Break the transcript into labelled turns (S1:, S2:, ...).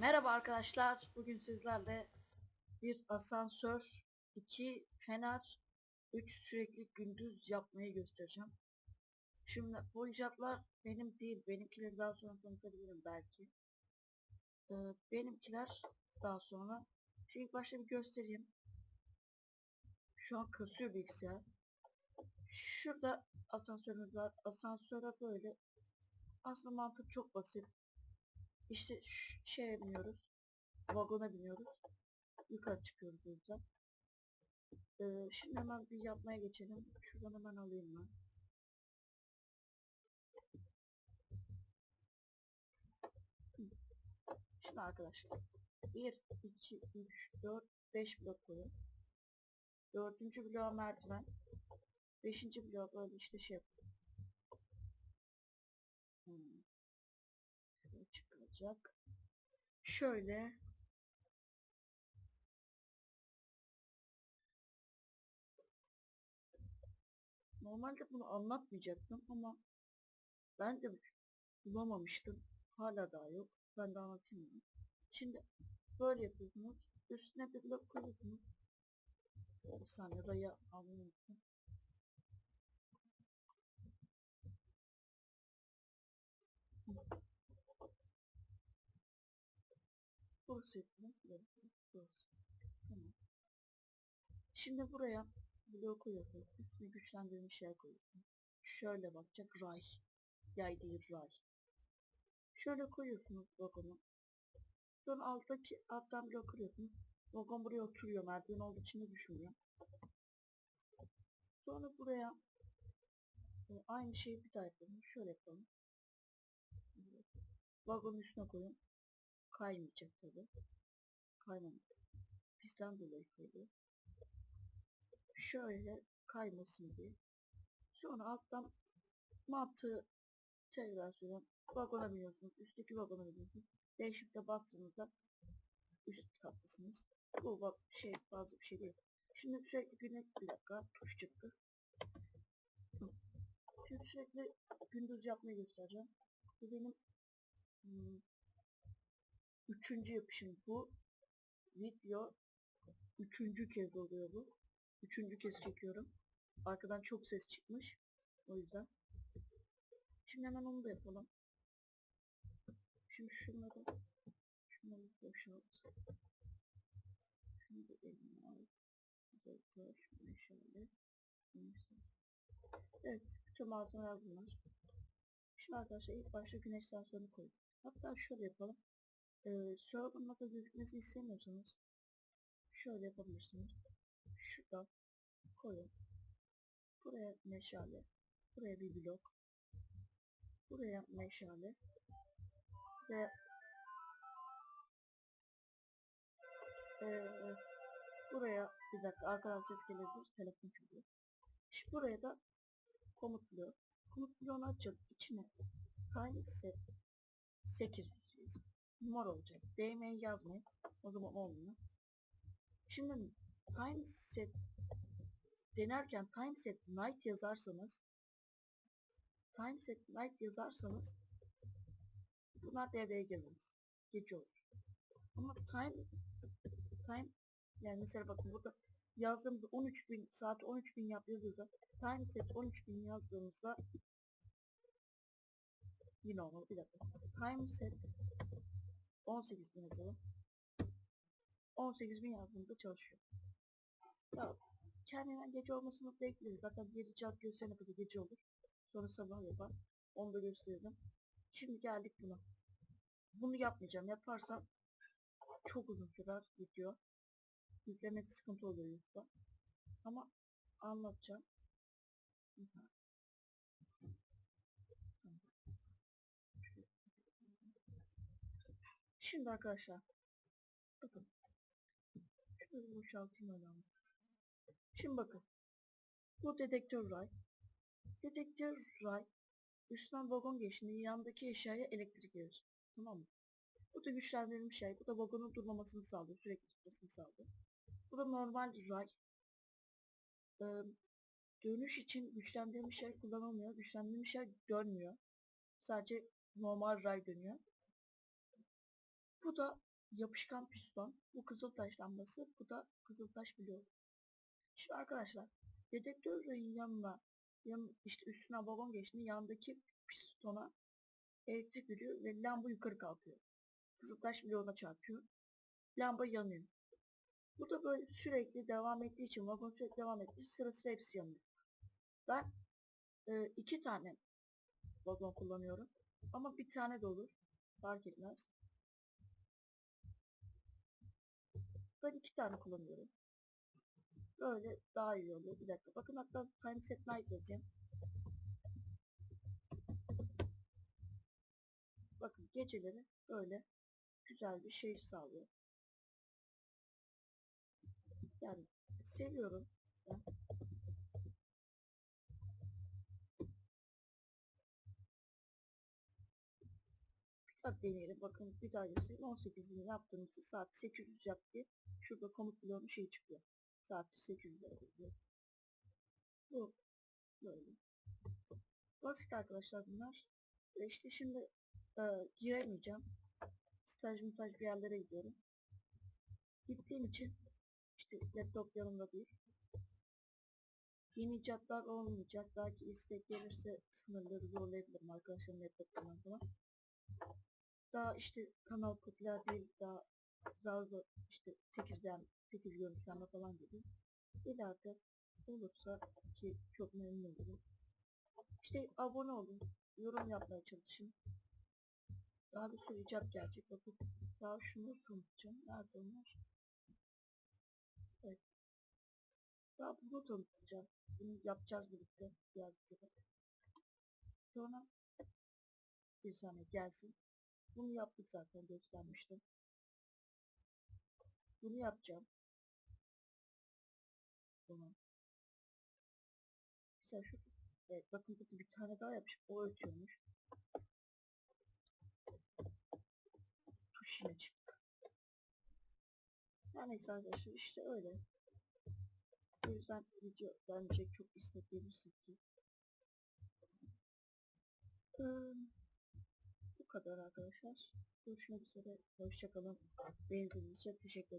S1: Merhaba arkadaşlar. Bugün sizlerle bir asansör, iki fener, üç sürekli gündüz yapmayı göstereceğim. Şimdi bu icatlar benim değil. Benimkileri daha sonra tanıtabilirim belki. Ee, benimkiler daha sonra. Şimdi ilk başta bir göstereyim. Şu an kasıyor bilgisayar. Şurada asansörümüz var. Asansöre böyle. Aslında mantık çok basit. İşte şeye biniyoruz. Vagona biniyoruz. Yukarı çıkıyoruz o yüzden. Ee, şimdi hemen bir yapmaya geçelim. Şuradan hemen alayım ben. Şimdi arkadaşlar. 1, 2, 3, 4, 5 blok koyun. Dördüncü bloğa merdiven. Beşinci bloğa böyle işte şey yapıyorum. Çıkacak. Şöyle. Normalde bunu anlatmayacaktım ama ben de bulamamıştım. Hala daha yok. Ben de anlatayım. Şimdi böyle yapıyorsunuz. Üstüne bir blok koyuyorsunuz. Bir saniye rayı almayı Burası. Burası. Tamam. Şimdi buraya bloğu koyuyorsunuz. Üstüne güçlendirilmiş yer koyuyorsunuz. Şöyle bakacak. Ray. Yay değil ray. Şöyle koyuyorsunuz vagonu. Sonra alttaki alttan blok kırıyorsunuz. Vagon buraya oturuyor. Merdiven olduğu için de düşmüyor. Sonra buraya e, aynı şeyi bir daha yapalım. Şöyle yapalım. Vagonun üstüne koyun. Kaymayacak tabi. Kaymamayacak. Pistten dolayı kayıyor. Şöyle kaymasın diye. Sonra alttan mantığı tekrar söylüyorum. Vagona biniyorsunuz. Üstteki vagona biniyorsunuz. Değişikte bastığınızda üst kattasınız. Bu bak şey fazla bir şey değil. Şimdi sürekli güne bir dakika tuş çıktı. Şimdi sürekli gündüz yapmayı göstereceğim. Bu benim hmm, üçüncü yapışım bu. Video üçüncü kez oluyor bu. Üçüncü kez çekiyorum. Arkadan çok ses çıkmış. O yüzden. Şimdi hemen onu da yapalım. Şimdi şunları şunları boşalt. Şunu da eline al. Zaten şöyle. Neyse. Evet. Bütün malzemeler bunlar. Şimdi arkadaşlar ilk başta güneş sensörünü koydum. Hatta şöyle yapalım. Ee, e, sorgulamakta gözükmesi istemiyorsanız şöyle yapabilirsiniz. Şurada koyun. Buraya meşale. Buraya bir blok. Buraya meşale. Ve e, buraya bir dakika arkadan ses gelebilir. Telefon çünkü. Şimdi buraya da komut bloğu. Komut bloğunu açıp içine tane 8 mor olacak. DM yazmayın. O zaman olmuyor. Şimdi time set denerken time set night yazarsanız time set night yazarsanız bunlar devreye girmez. Gece olur. Ama time time yani mesela bakın burada yazdığımızda 13.000 saat 13.000 yap yazıyorsa time set 13.000 yazdığımızda yine olmalı bir dakika time set 18.000 yazalım. 18.000 yazdığımda çalışıyor. Tamam. Kendinden gece olmasını bekliyoruz zaten gece saat gösterene kadar gece olur. Sonra sabah yapar. Onu da gösterdim şimdi geldik buna. Bunu yapmayacağım. Yaparsam çok uzun sürer video. Yüklemesi sıkıntı oluyor YouTube'da. Ama anlatacağım Aha. Tamam. Şöyle. Şimdi arkadaşlar bakın şöyle boşaltayım ama. Şimdi bakın bu dedektör ray dedektör ray üstten vagon geçtiğinde yandaki eşyaya elektrik verir tamam mı? Bu da güçlendirilmiş şey. Bu da vagonun durmamasını sağlıyor. Sürekli tutmasını sağlıyor. Bu da normal ray. Ee, dönüş için güçlendirilmiş yer kullanılmıyor. Güçlendirilmiş yer dönmüyor. Sadece normal ray dönüyor. Bu da yapışkan piston, bu kızıltaş lambası, bu da kızıltaş bloğu. Şimdi arkadaşlar dedektörün yanına yan, işte üstüne babam geçtiğinde yanındaki pistona elektrik veriyor ve lamba yukarı kalkıyor. Kızıltaş bloğuna çarpıyor. Lamba yanıyor. Bu da böyle sürekli devam ettiği için vagon sürekli devam ettiği için sıra sıra hepsi yanıyor. Ben e, iki tane vagon kullanıyorum. Ama bir tane de olur. Fark etmez. Ben iki tane kullanıyorum. Böyle daha iyi oluyor. Bir dakika. Bakın hatta time set night yazacağım. Bakın geceleri böyle güzel bir şey sağlıyor. Yani seviyorum. Ben. Daha deneyelim. Bakın bir daha göstereyim. 18 bin yaptığımızda saat 800 yaptı. Şurada komut bloğunun şey çıkıyor. Saat 800 yapıyor. Bu böyle. Basit arkadaşlar bunlar. E işte şimdi e, giremeyeceğim. Staj mutaj bir yerlere gidiyorum. Gittiğim için işte laptop yanımda değil. Yeni icatlar olmayacak. Belki istek gelirse sınırları zorlayabilirim arkadaşlarım laptoplarından falan. Daha işte kanal popüler değil. Daha zar zor işte 8 beğen 8 görüntülenme falan gibi. İleride olursa ki çok memnun olurum. İşte abone olun. Yorum yapmaya çalışın. Daha bir sürü icat gelecek. Bakın daha şunu tanıtacağım. Nerede onlar? Evet. Daha bunu tanıtacağım. Bunu yapacağız birlikte. Diğer. Sonra bir saniye gelsin. Bunu yaptık zaten göstermiştim. Bunu yapacağım. Tamam. Mesela şu Evet bakın burada bir tane daha yapmış. O ötüyormuş. Tuş yine çıktı. Her neyse arkadaşlar işte öyle. O yüzden video bence çok istediğimiz ki. Bu kadar arkadaşlar. Görüşmek üzere. Hoşçakalın. Beğendiğiniz için teşekkür ederim.